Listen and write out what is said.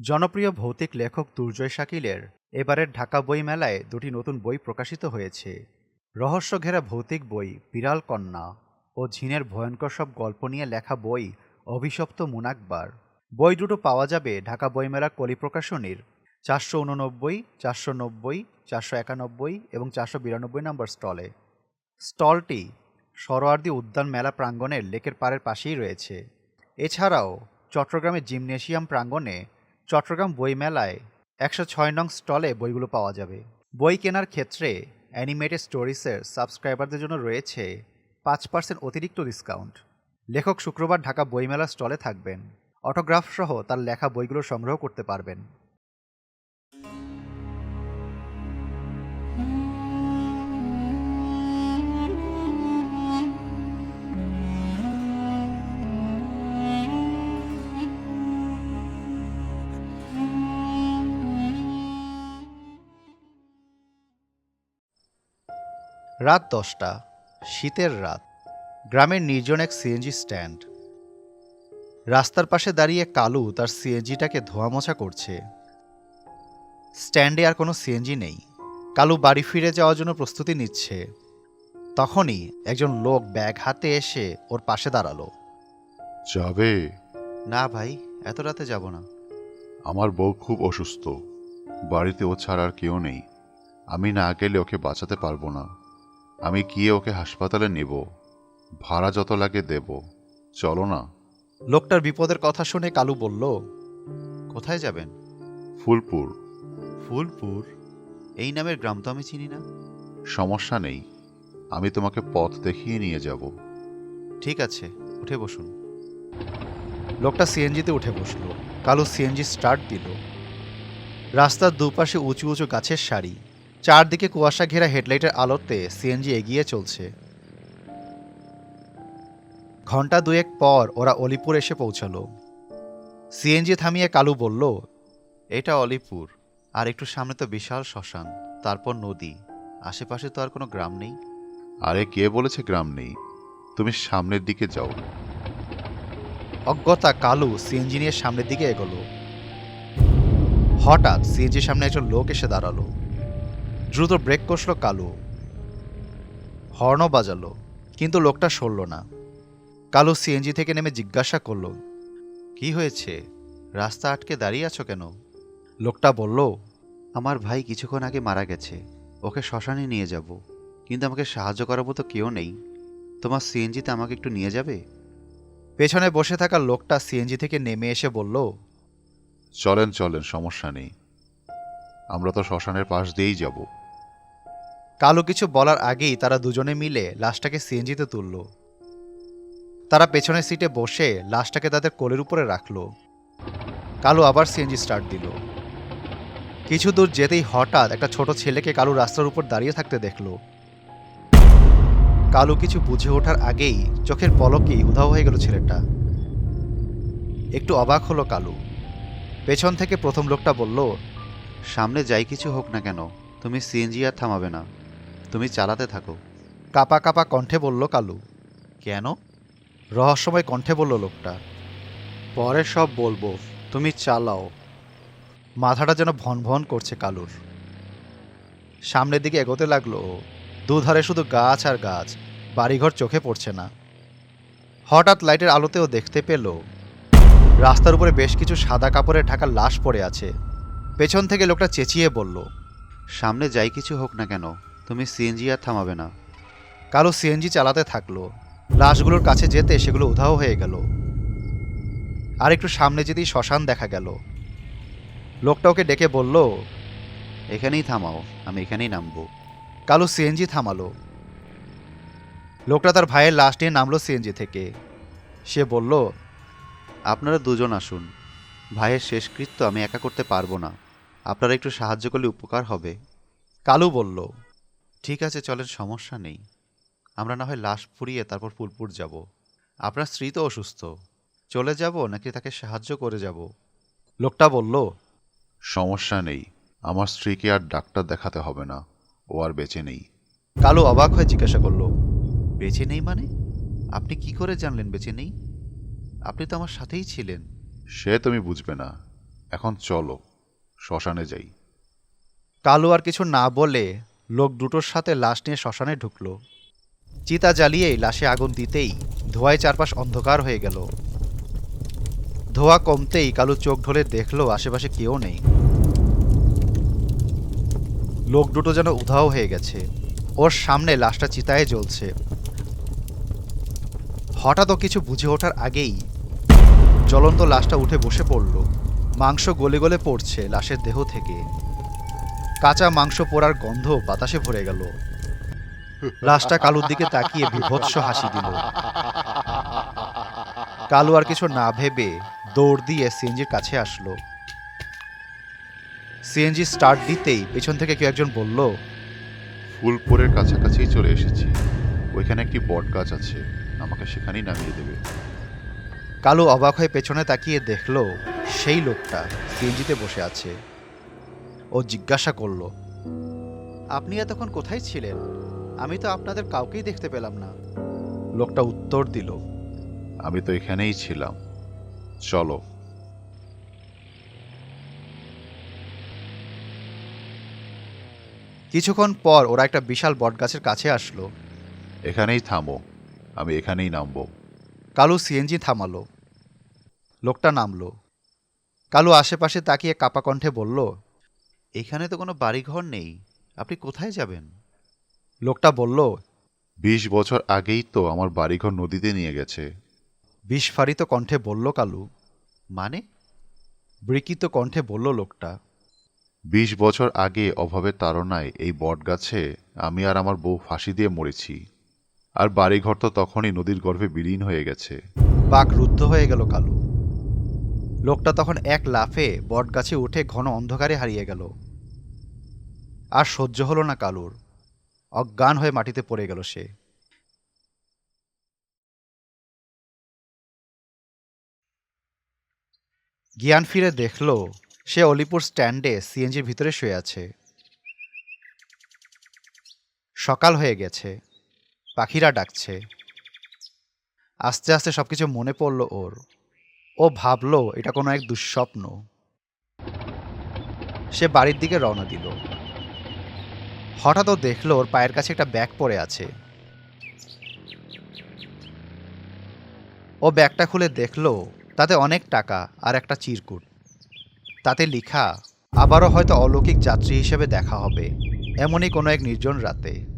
জনপ্রিয় ভৌতিক লেখক দুর্জয় শাকিলের এবারের ঢাকা বই মেলায় দুটি নতুন বই প্রকাশিত হয়েছে। রহস্য ঘেরা ভৌতিক বই বিড়াল কন্যা ও ঝিনের ভয়ঙ্কর সব গল্প নিয়ে লেখা বই অভিশপ্ত মুনাকবার। বই দুটো পাওয়া যাবে ঢাকা বইমেলা কলি প্রকাশনীর চারশো উননব্বই, চারশো নব্বই, চারশো একানব্বই এবং চারশো বিরানব্বই নম্বর স্টলে। স্টলটি সরোয়ার্দি উদ্যান মেলা প্রাঙ্গণের লেকের পাড়ের পাশেই রয়েছে। এছাড়াও চট্টগ্রামের জিমনেশিয়াম প্রাঙ্গণে চট্টগ্রাম বইমেলায় একশো ছয় নং স্টলে বইগুলো পাওয়া যাবে। বই কেনার ক্ষেত্রে অ্যানিমেটেড স্টোরিসের সাবস্ক্রাইবারদের জন্য রয়েছে পাঁচ পার্সেন্ট অতিরিক্ত ডিসকাউন্ট। লেখক শুক্রবার ঢাকা বইমেলা স্টলে থাকবেন। অটোগ্রাফসহ তার লেখা বইগুলো সংগ্রহ করতে পারবেন। রাত দশটা শীতের রাত। গ্রামের নির্জন এক সিএনজি স্ট্যান্ড রাস্তার পাশে দাঁড়িয়ে কালু তার সিএনজিটাকে ধোয়া মোছা করছে। স্ট্যান্ডে আর কোনো সিএনজি নেই। কালু বাড়ি ফিরে যাওয়ার জন্য প্রস্তুতি নিচ্ছে। তখনই একজন লোক ব্যাগ হাতে এসে ওর পাশে দাঁড়াল। যাবে? না ভাই এত রাতে যাব না। আমার বউ খুব অসুস্থ। বাড়িতে ও ছাড়া আর কেউ নেই। আমি না গেলে ওকে বাঁচাতে পারব না। আমি গিয়ে ওকে হাসপাতালে নেব। ভাড়া যত লাগে দেব। চলো না। লোকটার বিপদের কথা শুনে কালু বলল কোথায় যাবেন? ফুলপুর। ফুলপুর? এই নামের গ্রাম তো আমি চিনি না। সমস্যা নেই। আমি তোমাকে পথ দেখিয়ে নিয়ে যাব। ঠিক আছে উঠে বসুন। লোকটা সিএনজিতে উঠে বসল। কালু সিএনজি স্টার্ট দিল। রাস্তার দুপাশে উঁচু উঁচু গাছের সারি। চারদিকে কুয়াশা ঘেরা হেডলাইটের আলোতে সিএনজি এগিয়ে চলছে। ঘণ্টা দুয়েক পর ওরা অলিপুর এসে পৌঁছালো। সিএনজি থামিয়ে কালু বলল এটা অলিপুর আর একটু সামনে তো বিশাল শ্মশান তারপর নদী। আশেপাশে তো আর কোনো গ্রাম নেই? আরে কে বলেছে গ্রাম নেই? তুমি সামনের দিকে যাও। অজ্ঞতা কালু সিএনজি নিয়ে সামনের দিকে এগোলো। হঠাৎ সিএনজির সামনে একজন লোক এসে দাঁড়াল। দ্রুত ব্রেক কষলো কালু। হর্নও বাজালো, কিন্তু লোকটা সরল না। কালু সিএনজি থেকে নেমে জিজ্ঞাসা করল, কি হয়েছে? রাস্তা আটকে দাঁড়িয়ে আছো কেন? লোকটা বলল, আমার ভাই কিছুক্ষণ আগে মারা গেছে, ওকে শ্মশানে নিয়ে যাব, কিন্তু আমাকে সাহায্য করার মতো কেউ নেই। তোমার সিএনজিতে আমাকে একটু নিয়ে যাবে? পেছনে বসে থাকা লোকটা সিএনজি থেকে নেমে এসে বলল, চলেন চলেন, সমস্যা নেই। আমরা তো শ্মশানের পাশ দিয়েই যাব। কালু কিছু বলার আগেই তারা দুজনে মিলে লাশটাকে সিএনজিতে তুলল। তারা পেছনের সিটে বসে লাশটাকে তাদের কোলের উপরে রাখল। কালু আবার সিএনজি স্টার্ট দিল। কিছু দূর যেতেই হঠাৎ একটা ছোট ছেলেকে কালু রাস্তার উপর দাঁড়িয়ে থাকতে দেখল। কালু কিছু বুঝে ওঠার আগেই চোখের পলকেই উধাও হয়ে গেল ছেলেটা। একটু অবাক হলো কালু। পেছন থেকে প্রথম লোকটা বলল, সামনে যাই কিছু হোক না কেন, তুমি সিএনজি আর থামাবে না। তুমি চালাতে থাকো। কাপা কাপা কণ্ঠে বলল কালু। কেন? রহস্যময় কণ্ঠে বলল লোকটা। পরে সব বলব তুমি চালাও। মাথাটা যেন ভন ভন করছে কালুর। সামনের দিকে এগোতে লাগল দুধারে শুধু গাছ আর গাছ বাড়িঘর চোখে পড়ছে না। হঠাৎ লাইটের আলোতেও দেখতে পেল। রাস্তার উপরে বেশ কিছু সাদা কাপড়ে ঢাকা লাশ পড়ে আছে। পেছন থেকে লোকটা চেঁচিয়ে বলল সামনে যাই কিছু হোক না কেন। তুমি সিএনজি আর থামাবে না। কালো সিএনজি চালাতে থাকল। লাশগুলোর কাছে যেতে সেগুলো উধাও হয়ে গেল। আর একটু সামনে যেতেই শ্মশান দেখা গেল। লোকটা ওকে ডেকে বলল, এখানেই থামাও, আমি এখানেই নামবো। কালু সিএনজি থামালো। লোকটা তার ভাইয়ের লাশ নিয়ে নামলো সিএনজি থেকে। সে বলল, আপনারা দুজন আসুন। ভাইয়ের শেষকৃত্য আমি একা করতে পারব না। আপনারা একটু সাহায্য করলে উপকার হবে। কালু বলল ঠিক আছে চলেন সমস্যা নেই। আমরা না হয় লাশ পুড়িয়ে তারপর ফুলপুর যাব। আপনার স্ত্রী তো অসুস্থ। চলে যাব নাকি তাকে সাহায্য করে যাব? লোকটা বলল সমস্যা নেই। আমার স্ত্রীকে আর ডাক্তার দেখাতে হবে না। ও আর বেঁচে নেই। কালু অবাক হয়ে জিজ্ঞাসা করল বেঁচে নেই মানে? আপনি কি করে জানলেন বেঁচে নেই? আপনি তো আমার সাথেই ছিলেন। সে তুমি বুঝবে না। এখন চলো শ্মশানে যাই। কালু আর কিছু না বলে লোক দুটোর সাথে লাশ নিয়ে শ্মশানে ঢুকলো। চিতা জ্বালিয়েই লাশে আগুন দিতেই ধোঁয়ায় চারপাশ অন্ধকার হয়ে গেল। ধোঁয়া কমতেই কালু চোখ ঢোলে দেখল আশেপাশে কেউ নেই। লোক দুটো যেন উধাও হয়ে গেছে। ওর সামনে লাশটা চিতায় জ্বলছে। হঠাৎ ও কিছু বুঝে ওঠার আগেই জ্বলন্ত লাশটা উঠে বসে পড়ল। মাংস গলে গলে পড়ছে লাশের দেহ থেকে। কাঁচা মাংস পোড়ার গন্ধ বাতাসে ভরে গেল। লাশটা কালুর দিকে তাকিয়ে বিভৎস হাসি দিল। কালু আর কিছু না ভেবে দৌড় দিয়ে সিএনজির কাছে আসলো। সিএনজি স্টার্ট দিতেই পেছন থেকে কেউ একজন বলল ফুলপুরের কাছাকাছি চলে এসেছি। ওইখানে একটি বট গাছ আছে আমাকে সেখানেই নামিয়ে দেবে। কালু অবাক হয়ে পেছনে তাকিয়ে দেখল সেই লোকটা সিএনজিতে বসে আছে। ও জিজ্ঞাসা করল আপনি এতক্ষণ কোথায় ছিলেন? আমি তো আপনাদের কাউকেই দেখতে পেলাম না। লোকটা উত্তর দিল আমি তো এখানেই ছিলাম। চলো। কিছুক্ষণ পর ওরা একটা বিশাল বটগাছের কাছে আসলো। এখানেই থামো আমি এখানেই নামবো। কালু সিএনজি থামালো। লোকটা নামলো। কালু আশেপাশে তাকিয়ে কাপা কণ্ঠে বলল এখানে তো কোনো বাড়িঘর নেই। আপনি কোথায় যাবেন? লোকটা বলল বিশ বছর আগেই তো আমার বাড়িঘর নদীতে নিয়ে গেছে। বিস্ফারিত কণ্ঠে বলল কালু মানে? বিকৃত কণ্ঠে বলল লোকটা বিশ বছর আগে অভাবের তাড়নায় এই বটগাছে আমি আর আমার বউ ফাঁসি দিয়ে মরেছি। আর বাড়িঘর তো তখনই নদীর গর্ভে বিলীন হয়ে গেছে। বাঘ রুদ্ধ হয়ে গেল কালু। লোকটা তখন এক লাফে বটগাছে উঠে ঘন অন্ধকারে হারিয়ে গেল। আর সহ্য হলো না কালুর। অজ্ঞান হয়ে মাটিতে পড়ে গেল সে। জ্ঞান ফিরে দেখল, সে অলিপুর স্ট্যান্ডে সিএনজির ভিতরে শুয়ে আছে। সকাল হয়ে গেছে। পাখিরা ডাকছে। আস্তে আস্তে সবকিছু মনে পড়ল ওর। ও ভাবলো, এটা কোনো এক দুঃস্বপ্ন। সে বাড়ির দিকে রওনা দিল। হঠাৎ ও দেখল, ওর পায়ের কাছে একটা ব্যাগ পড়ে আছে। ও ব্যাগটা খুলে দেখল, তাতে অনেক টাকা আর একটা চিরকুট। তাতে লিখা, আবারও হয়তো অলৌকিক যাত্রী হিসেবে দেখা হবে। এমনই কোনো এক নির্জন রাতে।